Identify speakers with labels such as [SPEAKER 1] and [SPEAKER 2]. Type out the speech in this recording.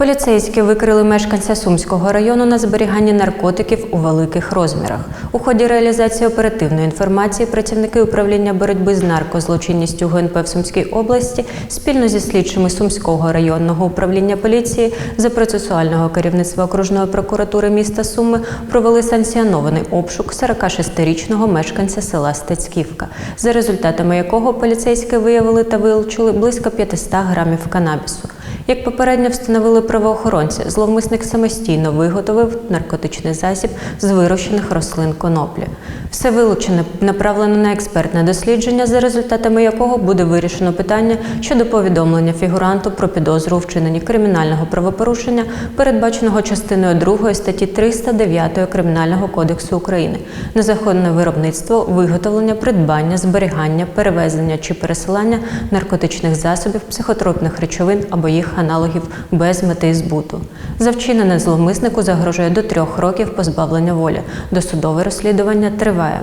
[SPEAKER 1] Поліцейські викрили мешканця Сумського району на зберіганні наркотиків у великих розмірах. У ході реалізації оперативної інформації працівники управління боротьби з наркозлочинністю ГНП в Сумській області спільно зі слідчими Сумського районного управління поліції за процесуального керівництва окружної прокуратури міста Суми провели санкціонований обшук 46-річного мешканця села Стецьківка, за результатами якого поліцейські виявили та вилучили близько 500 грамів канабісу. Як попередньо встановили правоохоронці, зловмисник самостійно виготовив наркотичний засіб з вирощених рослин коноплі. Все вилучене направлено на експертне дослідження, за результатами якого буде вирішено питання щодо повідомлення фігуранту про підозру у вчиненні кримінального правопорушення, передбаченого частиною 2 статті 309 Кримінального кодексу України незаконне виробництво, виготовлення, придбання, зберігання, перевезення чи пересилання наркотичних засобів, психотропних речовин або їх аналогів без мети збуту. За вчинене зловмиснику загрожує до трьох років позбавлення волі. Досудове розслідування триває.